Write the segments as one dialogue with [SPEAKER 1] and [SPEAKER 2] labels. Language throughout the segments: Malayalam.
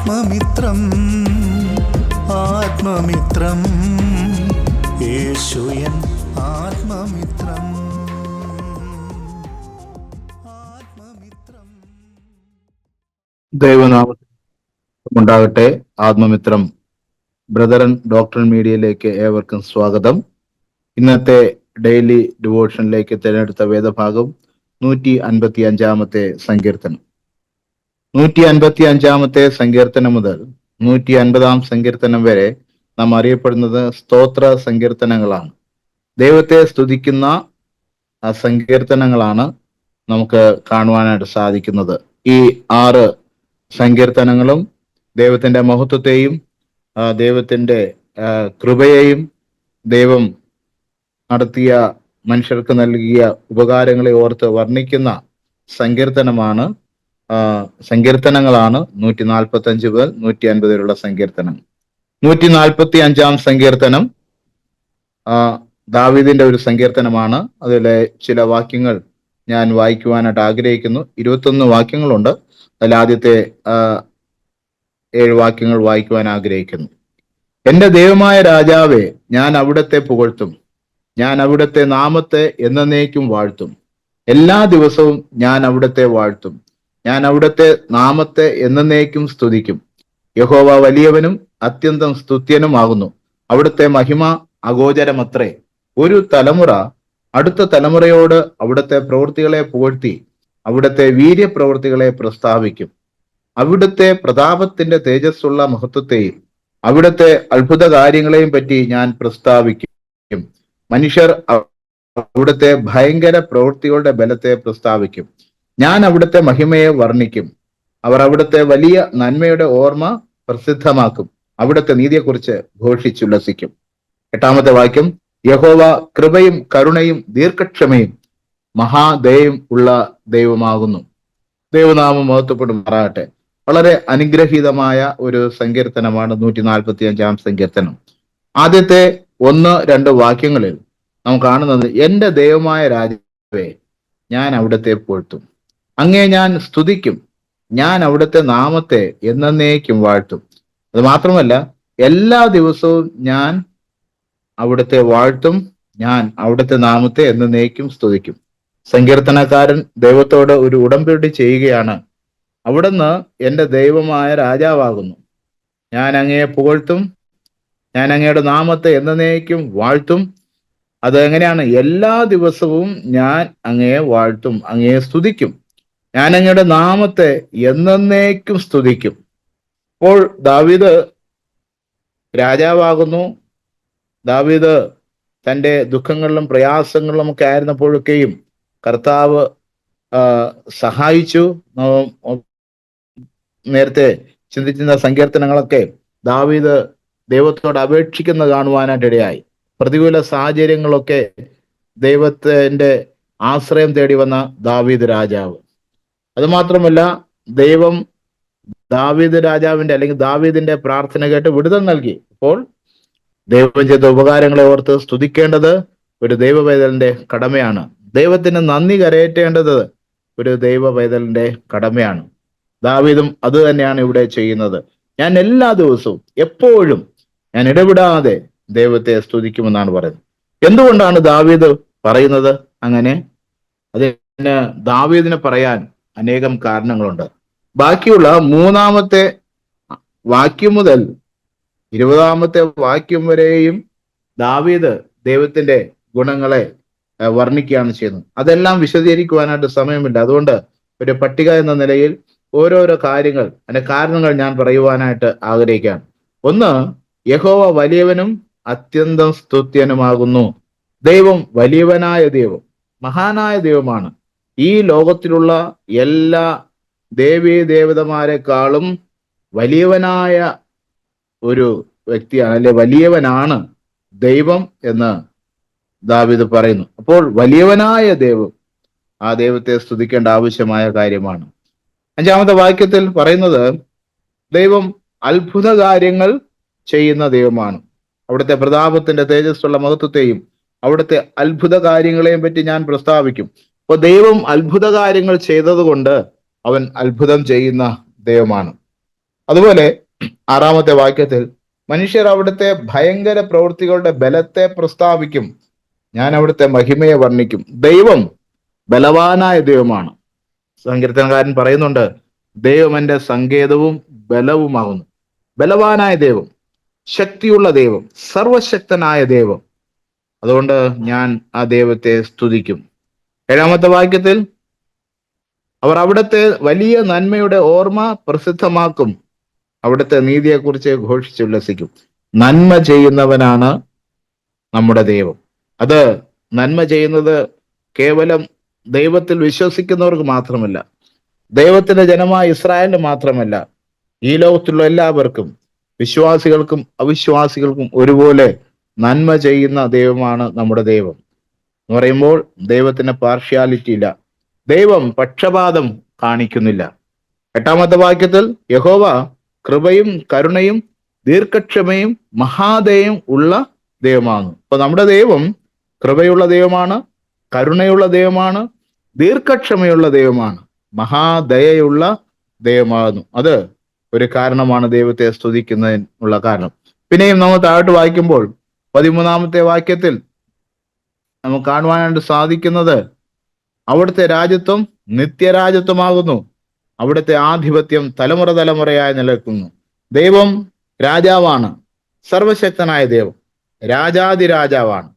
[SPEAKER 1] ആത്മമിത്രം ആത്മമിത്രം. യേശുയൻ ആത്മമിത്രം.
[SPEAKER 2] ഉണ്ടാകട്ടെ. ആത്മമിത്രം. ബ്രദറൻ ഡോക്ടർ മീഡിയയിലേക്ക് ഏവർക്കും സ്വാഗതം. ഇന്നത്തെ ഡെയിലി ഡിവോഷനിലേക്ക് തിരഞ്ഞെടുത്ത വേദഭാഗം നൂറ്റി അൻപത്തി അഞ്ചാമത്തെ സങ്കീർത്തനം. നൂറ്റി അൻപത്തി അഞ്ചാമത്തെ സങ്കീർത്തനം മുതൽ നൂറ്റി അൻപതാം സങ്കീർത്തനം വരെ നാം അറിയപ്പെടുന്നത് സ്തോത്ര സങ്കീർത്തനങ്ങളാണ്. ദൈവത്തെ സ്തുതിക്കുന്ന സങ്കീർത്തനങ്ങളാണ് നമുക്ക് കാണുവാനായിട്ട് സാധിക്കുന്നത്. ഈ ആറ് സങ്കീർത്തനങ്ങളും ദൈവത്തിന്റെ മഹത്വത്തെയും ദൈവത്തിന്റെ കൃപയെയും ദൈവം നടത്തിയ മനുഷ്യർക്ക് നൽകിയ ഉപകാരങ്ങളെ ഓർത്ത് വർണിക്കുന്ന സങ്കീർത്തനമാണ് സങ്കീർത്തനങ്ങളാണ് നൂറ്റി നാൽപ്പത്തി അഞ്ച് മുതൽ നൂറ്റി അൻപത് വരെയുള്ള സങ്കീർത്തനങ്ങൾ നൂറ്റി നാൽപ്പത്തി അഞ്ചാം സങ്കീർത്തനം ദാവീദിന്റെ ഒരു സങ്കീർത്തനമാണ്. അതിലെ ചില വാക്യങ്ങൾ ഞാൻ വായിക്കുവാനായിട്ട് ആഗ്രഹിക്കുന്നു. ഇരുപത്തൊന്ന് വാക്യങ്ങളുണ്ട്. അതിൽ ആദ്യത്തെ ഏഴ് വാക്യങ്ങൾ വായിക്കുവാൻ ആഗ്രഹിക്കുന്നു. എന്റെ ദൈവമായ രാജാവെ ഞാൻ അവിടത്തെ പുകഴ്ത്തും. ഞാൻ അവിടത്തെ നാമത്തെ എന്നേക്കും വാഴ്ത്തും. എല്ലാ ദിവസവും ഞാൻ അവിടത്തെ വാഴ്ത്തും. ഞാൻ അവിടുത്തെ നാമത്തെ എന്നേക്കും സ്തുതിക്കും. യഹോവ വലിയവനും അത്യന്തം സ്തുത്യനുമാകുന്നു. അവിടുത്തെ മഹിമ അഗോചരമത്രേ. ഒരു തലമുറ അടുത്ത തലമുറയോട് അവിടുത്തെ പ്രവൃത്തികളെ പുകഴ്ത്തി അവിടുത്തെ വീര്യപ്രവൃത്തികളെ പ്രസ്താവിക്കും. അവിടുത്തെ പ്രതാപത്തിന്റെ തേജസ്സുള്ള മഹത്വത്തെയും അവിടുത്തെ അത്ഭുത കാര്യങ്ങളെയും പറ്റി ഞാൻ പ്രസ്താവിക്കും. മനുഷ്യർ അവിടുത്തെ ഭയങ്കര പ്രവൃത്തികളുടെ ബലത്തെ പ്രസ്താവിക്കും. ഞാൻ അവിടുത്തെ മഹിമയെ വർണിക്കും. അവർ അവിടുത്തെ വലിയ നന്മയുടെ ഓർമ്മ പ്രസിദ്ധമാക്കും. അവിടുത്തെ നീതിയെക്കുറിച്ച് ഘോഷിച്ചുല്ലസിക്കും. എട്ടാമത്തെ വാക്യം യഹോവ കൃപയും കരുണയും ദീർഘക്ഷമയും മഹാദയും ഉള്ള ദൈവമാകുന്നു. ദൈവനാമം മഹത്വപ്പെടുമാറാകട്ടെ. വളരെ അനുഗ്രഹീതമായ ഒരു സങ്കീർത്തനമാണ് നൂറ്റി നാൽപ്പത്തി അഞ്ചാം സങ്കീർത്തനം. ആദ്യത്തെ ഒന്ന് രണ്ട് വാക്യങ്ങളിൽ നാം കാണുന്നത് എന്റെ ദൈവമായ രാജാവേ ഞാൻ അവിടുത്തെ പോഴ്ത്തും അങ്ങേ ഞാൻ സ്തുതിക്കും. ഞാൻ അവിടുത്തെ നാമത്തെ എന്നേക്കും വാഴ്ത്തും. അത് മാത്രമല്ല എല്ലാ ദിവസവും ഞാൻ അവിടുത്തെ വാഴ്ത്തും ഞാൻ അവിടുത്തെ നാമത്തെ എന്നേക്കും സ്തുതിക്കും. സങ്കീർത്തനക്കാരൻ ദൈവത്തോട് ഒരു ഉടമ്പടി ചെയ്യുകയാണ്. അവിടുന്ന് എന്റെ ദൈവമായ രാജാവാകുന്നു. ഞാൻ അങ്ങയെ പുകഴ്ത്തും ഞാൻ അങ്ങയുടെ നാമത്തെ എന്നേക്കും വാഴ്ത്തും. അത് എങ്ങനെയാണ് എല്ലാ ദിവസവും ഞാൻ അങ്ങയെ വാഴ്ത്തും അങ്ങയെ സ്തുതിക്കും. ഞാൻ അങ്ങയുടെ നാമത്തെ എന്നേക്കും സ്തുതിക്കും. അപ്പോൾ ദാവീദ് രാജാവാകുന്നു. ദാവീദ് തന്റെ ദുഃഖങ്ങളിലും പ്രയാസങ്ങളിലും ഒക്കെ ആയിരുന്നപ്പോഴൊക്കെയും കർത്താവ് സഹായിച്ചു. നേരത്തെ ചിന്തിച്ചിരുന്ന സങ്കീർത്തനങ്ങളൊക്കെ ദാവീദ് ദൈവത്തോട് അപേക്ഷിക്കുന്ന കാണുവാനായിട്ട് ഇടയായി. പ്രതികൂല സാഹചര്യങ്ങളൊക്കെ ദൈവത്തിന്റെ ആശ്രയം തേടി വന്ന ദാവീദ് രാജാവ്. അത് മാത്രമല്ല ദൈവം ദാവീദ് രാജാവിന്റെ അല്ലെങ്കിൽ ദാവീദിന്റെ പ്രാർത്ഥന കേട്ട് വിടുതൽ നൽകി. അപ്പോൾ ദൈവം ചെയ്ത ഉപകാരങ്ങളെ ഓർത്ത് സ്തുതിക്കേണ്ടത് ഒരു ദൈവവേദലിന്റെ കടമയാണ്. ദൈവത്തിന് നന്ദി കരയേറ്റേണ്ടത് ഒരു ദൈവവേദലിന്റെ കടമയാണ്. ദാവീദും അത് തന്നെയാണ് ഇവിടെ ചെയ്യുന്നത്. ഞാൻ എല്ലാ ദിവസവും എപ്പോഴും ഞാൻ ഇടപെടാതെ ദൈവത്തെ സ്തുതിക്കുമെന്നാണ് പറയുന്നത്. എന്തുകൊണ്ടാണ് ദാവീദ് പറയുന്നത് അങ്ങനെ? അതിന് ദാവീദിനെ പറയാൻ അനേകം കാരണങ്ങളുണ്ട്. ബാക്കിയുള്ള മൂന്നാമത്തെ വാക്യം മുതൽ ഇരുപതാമത്തെ വാക്യം വരെയും ദാവീദ് ദൈവത്തിന്റെ ഗുണങ്ങളെ വർണിക്കുകയാണ് ചെയ്യുന്നത്. അതെല്ലാം വിശദീകരിക്കുവാനായിട്ട് സമയമില്ല. അതുകൊണ്ട് ഒരു പട്ടിക എന്ന നിലയിൽ ഓരോരോ കാര്യങ്ങൾ അതിന്റെ കാരണങ്ങൾ ഞാൻ പറയുവാനായിട്ട് ആഗ്രഹിക്കുകയാണ്. ഒന്ന് യഹോവ വലിയവനും അത്യന്തം സ്തുത്യനുമാകുന്നു. ദൈവം വലിയവനായ ദൈവം മഹാനായ ദൈവമാണ്. ഈ ലോകത്തിലുള്ള എല്ലാ ദേവീ ദേവതമാരെക്കാളും വലിയവനായ ഒരു വ്യക്തിയാണ് അല്ലെ വലിയവനാണ് ദൈവം എന്ന് ദാവിദ് പറയുന്നു. അപ്പോൾ വലിയവനായ ദൈവം ആ ദൈവത്തെ സ്തുതിക്കേണ്ട ആവശ്യമായ കാര്യമാണ്. അഞ്ചാമത്തെ വാക്യത്തിൽ പറയുന്നത് ദൈവം അത്ഭുത കാര്യങ്ങൾ ചെയ്യുന്ന ദൈവമാണ്. അവിടുത്തെ പ്രതാപത്തിന്റെ തേജസ്സുള്ള മഹത്വത്തെയും അവിടുത്തെ അത്ഭുത കാര്യങ്ങളെയും പറ്റി ഞാൻ പ്രസ്താവിക്കും. അപ്പോൾ ദൈവം അത്ഭുത കാര്യങ്ങൾ ചെയ്തതുകൊണ്ട് അവൻ അത്ഭുതം ചെയ്യുന്ന ദൈവമാണ്. അതുപോലെ ആറാമത്തെ വാക്യത്തിൽ മനുഷ്യർ അവിടുത്തെ ഭയങ്കര പ്രവൃത്തികളുടെ ബലത്തെ പ്രസ്താവിക്കും ഞാൻ അവിടുത്തെ മഹിമയെ വർണിക്കും. ദൈവം ബലവാനായ ദൈവമാണ്. സങ്കീർത്തനകാരൻ പറയുന്നുണ്ട് ദൈവം എന്റെ സങ്കേതവും ബലവുമാകുന്നു. ബലവാനായ ദൈവം ശക്തിയുള്ള ദൈവം സർവശക്തനായ ദൈവം. അതുകൊണ്ട് ഞാൻ ആ ദൈവത്തെ സ്തുതിക്കും. ഏഴാമത്തെ വാക്യത്തിൽ അവർ അവിടുത്തെ വലിയ നന്മയുടെ ഓർമ്മ പ്രസിദ്ധമാക്കും. അവിടുത്തെ നീതിയെക്കുറിച്ച് ഘോഷിച്ചുല്ലസിക്കും നന്മ ചെയ്യുന്നവനാണ് നമ്മുടെ ദൈവം. അത് നന്മ ചെയ്യുന്നത് കേവലം ദൈവത്തിൽ വിശ്വസിക്കുന്നവർക്ക് മാത്രമല്ല ദൈവത്തിന്റെ ജനമായ ഇസ്രായേലിന് മാത്രമല്ല ഈ ലോകത്തുള്ള എല്ലാവർക്കും വിശ്വാസികൾക്കും അവിശ്വാസികൾക്കും ഒരുപോലെ നന്മ ചെയ്യുന്ന ദൈവമാണ് നമ്മുടെ ദൈവം. എന്ന് പറയുമ്പോൾ ദൈവത്തിന് പാർഷ്യാലിറ്റി ഇല്ല. ദൈവം പക്ഷപാതം കാണിക്കുന്നില്ല. എട്ടാമത്തെ വാക്യത്തിൽ യഹോവ കൃപയും കരുണയും ദീർഘക്ഷമയും മഹാദയും ഉള്ള ദൈവമാണ്. അപ്പൊ നമ്മുടെ ദൈവം കൃപയുള്ള ദൈവമാണ് കരുണയുള്ള ദൈവമാണ് ദീർഘക്ഷമയുള്ള ദൈവമാണ് മഹാദയയുള്ള ദൈവമാകുന്നു. അത് ഒരു കാരണമാണ് ദൈവത്തെ സ്തുതിക്കുന്നതിനുള്ള കാരണം. പിന്നെയും നമ്മൾ താഴോട്ട് വായിക്കുമ്പോൾ പതിമൂന്നാമത്തെ വാക്യത്തിൽ നമുക്ക് കാണുവാനായിട്ട് സാധിക്കുന്നത് അവിടുത്തെ രാജ്യത്വം നിത്യരാജ്യത്വമാകുന്നു. അവിടുത്തെ ആധിപത്യം തലമുറ തലമുറയായി നിലനിൽക്കുന്നു. ദൈവം രാജാവാണ്. സർവശക്തനായ ദൈവം രാജാതിരാജാവാണ്.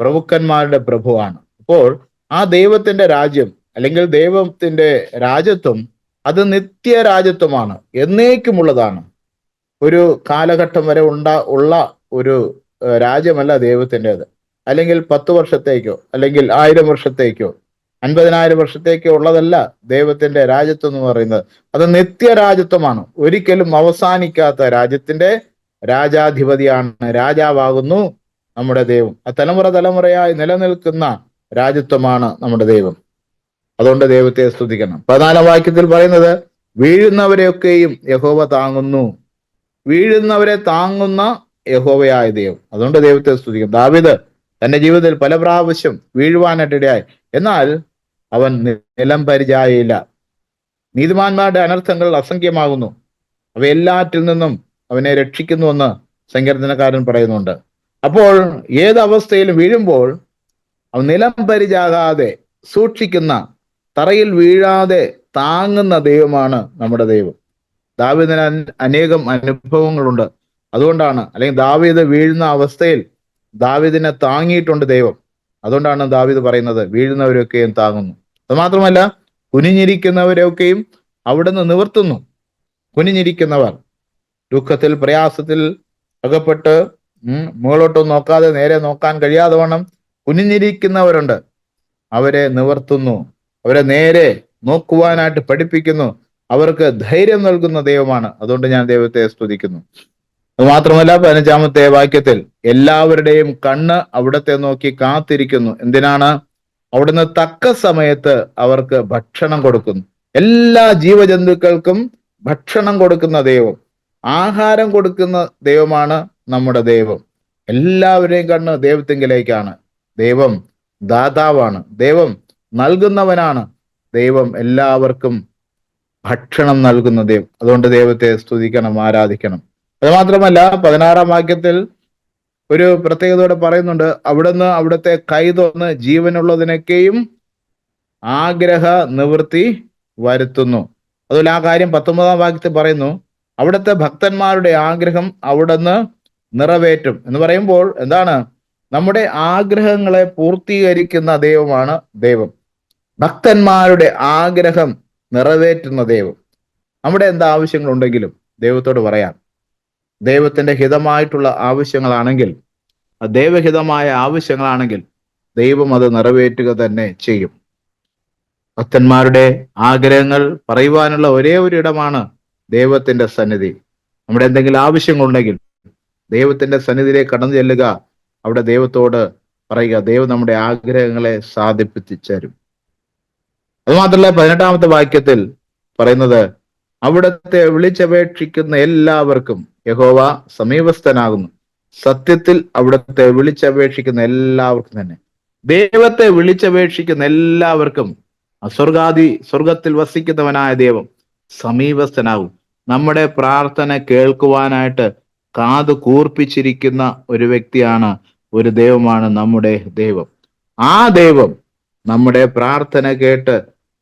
[SPEAKER 2] പ്രഭുക്കന്മാരുടെ പ്രഭുവാണ്. അപ്പോൾ ആ ദൈവത്തിന്റെ രാജ്യം അല്ലെങ്കിൽ ദൈവത്തിന്റെ രാജ്യത്വം അത് നിത്യരാജ്യത്വമാണ്. എന്നേക്കുമുള്ളതാണ്. ഒരു കാലഘട്ടം വരെ ഉണ്ടാ ഉള്ള ഒരു രാജ്യമല്ല ദൈവത്തിന്റെത്. അല്ലെങ്കിൽ പത്ത് വർഷത്തേക്കോ അല്ലെങ്കിൽ ആയിരം വർഷത്തേക്കോ അൻപതിനായിരം വർഷത്തേക്കോ ഉള്ളതല്ല ദൈവത്തിന്റെ രാജ്യത്വം എന്ന് പറയുന്നത്. അത് നിത്യരാജ്യത്വമാണ്. ഒരിക്കലും അവസാനിക്കാത്ത രാജ്യത്തിന്റെ രാജാധിപതിയാണ് രാജാവാകുന്നു നമ്മുടെ ദൈവം. ആ തലമുറ തലമുറയായി നിലനിൽക്കുന്ന രാജ്യത്വമാണ് നമ്മുടെ ദൈവം. അതുകൊണ്ട് ദൈവത്തെ സ്തുതിക്കണം. പതിനാലാം വാക്യത്തിൽ പറയുന്നത് വീഴുന്നവരെയൊക്കെയും യഹോവ താങ്ങുന്നു. വീഴുന്നവരെ താങ്ങുന്ന യഹോവയായ ദൈവം. അതുകൊണ്ട് ദൈവത്തെ സ്തുതിക്കും ദാവിദ് തന്റെ ജീവിതത്തിൽ പല പ്രാവശ്യം വീഴുവാനായിട്ടിടയായി. എന്നാൽ അവൻ നിലം പരിചായയില്ല നീതിമാന്മാരുടെ അനർത്ഥങ്ങൾ അസംഖ്യമാകുന്നു. അവയെല്ലാറ്റിൽ നിന്നും അവനെ രക്ഷിക്കുന്നുവെന്ന് സങ്കീർത്തനക്കാരൻ പറയുന്നുണ്ട്. അപ്പോൾ ഏത് അവസ്ഥയിലും വീഴുമ്പോൾ അവൻ നിലം പരിചാകാതെ സൂക്ഷിക്കുന്ന തറയിൽ വീഴാതെ താങ്ങുന്ന ദൈവമാണ് നമ്മുടെ ദൈവം. ദാവീദിന് അനേകം അനുഭവങ്ങളുണ്ട്. അതുകൊണ്ടാണ് അല്ലെങ്കിൽ ദാവീദ് വീഴുന്ന അവസ്ഥയിൽ ദാവീദിനെ താങ്ങിയിട്ടുണ്ട് ദൈവം. അതുകൊണ്ടാണ് ദാവിദ് പറയുന്നത് വീഴുന്നവരൊക്കെയും താങ്ങുന്നു. അതുമാത്രമല്ല കുനിഞ്ഞിരിക്കുന്നവരൊക്കെയും അവിടുന്ന് നിവർത്തുന്നു. കുനിഞ്ഞിരിക്കുന്നവർ. ദുഃഖത്തിൽ പ്രയാസത്തിൽ അകപ്പെട്ട് മുകളോട്ടും നോക്കാതെ നേരെ നോക്കാൻ കഴിയാതെ വണ്ണം കുനിഞ്ഞിരിക്കുന്നവരുണ്ട്. അവരെ നിവർത്തുന്നു. അവരെ നേരെ നോക്കുവാനായിട്ട് പഠിപ്പിക്കുന്നു. അവർക്ക് ധൈര്യം നൽകുന്ന ദൈവമാണ്. അതുകൊണ്ട് ഞാൻ ദൈവത്തെ സ്തുതിക്കുന്നു. അത് മാത്രമല്ല പതിനഞ്ചാമത്തെ വാക്യത്തിൽ എല്ലാവരുടെയും കണ്ണ് അവിടത്തെ നോക്കി കാത്തിരിക്കുന്നു. എന്തിനാണ്? അവിടുന്ന് തക്ക സമയത്ത് അവർക്ക് ഭക്ഷണം കൊടുക്കുന്നു. എല്ലാ ജീവജന്തുക്കൾക്കും ഭക്ഷണം കൊടുക്കുന്ന ദൈവം. ആഹാരം കൊടുക്കുന്ന ദൈവമാണ് നമ്മുടെ ദൈവം. എല്ലാവരുടെയും കണ്ണ് ദൈവത്തിങ്കിലേക്കാണ്. ദൈവം ദാതാവാണ്. ദൈവം നൽകുന്നവനാണ്. ദൈവം എല്ലാവർക്കും ഭക്ഷണം നൽകുന്ന ദൈവം. അതുകൊണ്ട് ദൈവത്തെ സ്തുതിക്കണം ആരാധിക്കണം. അത് മാത്രമല്ല പതിനാറാം വാക്യത്തിൽ ഒരു പ്രത്യേകതയോടെ പറയുന്നുണ്ട് അവിടുന്ന് അവിടുത്തെ കൈ തോന്ന് ജീവനുള്ളതിനൊക്കെയും ആഗ്രഹ നിവൃത്തി വരുത്തുന്നു. അതുപോലെ ആ കാര്യം പത്തൊമ്പതാം വാക്യത്തിൽ പറയുന്നു അവിടുത്തെ ഭക്തന്മാരുടെ ആഗ്രഹം അവിടുന്ന് നിറവേറ്റും. എന്ന് പറയുമ്പോൾ എന്താണ്? നമ്മുടെ ആഗ്രഹങ്ങളെ പൂർത്തീകരിക്കുന്ന ദൈവമാണ് ദൈവം. ഭക്തന്മാരുടെ ആഗ്രഹം നിറവേറ്റുന്ന ദൈവം. നമ്മുടെ എന്താവശ്യങ്ങളുണ്ടെങ്കിലും ദൈവത്തോട് പറയാം ദൈവത്തിന്റെ ഹിതമായിട്ടുള്ള ആവശ്യങ്ങളാണെങ്കിൽ ദൈവഹിതമായ ആവശ്യങ്ങളാണെങ്കിൽ ദൈവം അത് നിറവേറ്റുക തന്നെ ചെയ്യും. ഭക്തന്മാരുടെ ആഗ്രഹങ്ങൾ പറയുവാനുള്ള ഒരേ ഒരു ഇടമാണ് ദൈവത്തിന്റെ സന്നിധി. നമ്മുടെ എന്തെങ്കിലും ആവശ്യങ്ങളുണ്ടെങ്കിൽ ദൈവത്തിന്റെ സന്നിധിയിലേക്ക് കടന്നു ചെല്ലുക അവിടെ ദൈവത്തോട് പറയുക ദൈവം നമ്മുടെ ആഗ്രഹങ്ങളെ സാധിപ്പിച്ചരും അതുമാത്രമല്ല പതിനെട്ടാമത്തെ വാക്യത്തിൽ പറയുന്നത് അവിടത്തെ വിളിച്ചപേക്ഷിക്കുന്ന എല്ലാവർക്കും യഹോവ സമീപസ്ഥനാകുന്നു. സത്യത്തിൽ അവിടുത്തെ വിളിച്ചപേക്ഷിക്കുന്ന എല്ലാവർക്കും തന്നെ. ദൈവത്തെ വിളിച്ചപേക്ഷിക്കുന്ന എല്ലാവർക്കും സ്വർഗാദി സ്വർഗത്തിൽ വസിക്കുന്നവനായ ദൈവം സമീപസ്ഥനാകും. നമ്മുടെ പ്രാർത്ഥന കേൾക്കുവാനായിട്ട് കാത് കൂർപ്പിച്ചിരിക്കുന്ന ഒരു വ്യക്തിയാണ് ഒരു ദൈവമാണ് നമ്മുടെ ദൈവം. ആ ദൈവം നമ്മുടെ പ്രാർത്ഥന കേട്ട്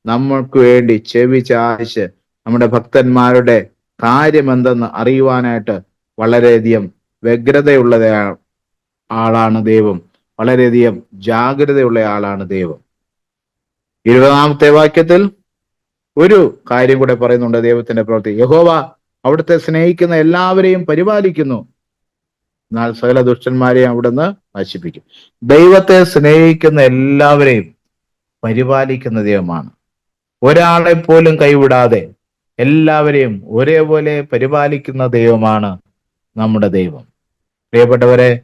[SPEAKER 2] നമ്മൾക്ക് വേണ്ടി ചെവി ചായ്ച്ച് നമ്മുടെ ഭക്തന്മാരുടെ കാര്യമെന്തെന്ന് അറിയുവാനായിട്ട് വളരെയധികം വ്യഗ്രതയുള്ള ആളാണ് ദൈവം. വളരെയധികം ജാഗ്രതയുള്ള ആളാണ് ദൈവം. ഇരുപതാമത്തെ വാക്യത്തിൽ ഒരു കാര്യം കൂടെ പറയുന്നുണ്ട് ദൈവത്തിന്റെ പ്രവൃത്തി. യഹോവ അവിടുത്തെ സ്നേഹിക്കുന്ന എല്ലാവരെയും പരിപാലിക്കുന്നു. എന്നാൽ സകല ദുഷ്ടന്മാരെയും അവിടുന്ന് നശിപ്പിക്കും. ദൈവത്തെ സ്നേഹിക്കുന്ന എല്ലാവരെയും പരിപാലിക്കുന്ന ദൈവമാണ്. ഒരാളെ പോലും കൈവിടാതെ എല്ലാവരെയും ഒരേപോലെ പരിപാലിക്കുന്ന ദൈവമാണ് നമ്മുടെ ദൈവം. പ്രിയപ്പെട്ടവരെ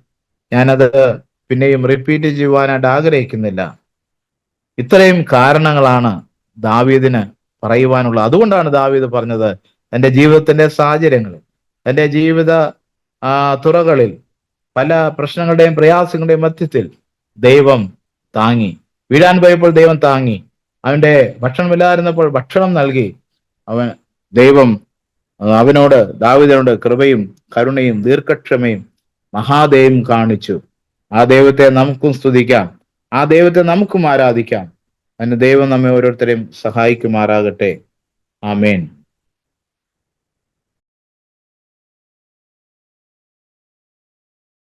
[SPEAKER 2] ഞാനത് പിന്നെയും റിപ്പീറ്റ് ചെയ്യുവാനായിട്ട് ആഗ്രഹിക്കുന്നില്ല. ഇത്രയും കാരണങ്ങളാണ് ദാവീദിന് പറയുവാനുള്ളത് അതുകൊണ്ടാണ് ദാവീദ് പറഞ്ഞത് തന്റെ ജീവിതത്തിന്റെ സാഹചര്യങ്ങളിൽ തന്റെ ജീവിത തുറകളിൽ പല പ്രശ്നങ്ങളുടെയും പ്രയാസങ്ങളുടെയും മധ്യത്തിൽ ദൈവം താങ്ങി. വീഴാൻ പോയപ്പോൾ ദൈവം താങ്ങി. അവന്റെ ഭക്ഷണമില്ലായിരുന്നപ്പോൾ ഭക്ഷണം നൽകി. അവൻ ദൈവം അവനോട് ദാവിദനോട് കൃപയും കരുണയും ദീർഘക്ഷമയും മഹാദേവും കാണിച്ചു. ആ ദൈവത്തെ നമുക്കും സ്തുതിക്കാം. ആ ദൈവത്തെ നമുക്കും ആരാധിക്കാം. അതിന് ദൈവം നമ്മെ ഓരോരുത്തരെയും സഹായിക്കുമാറാകട്ടെ. ആമേൻ.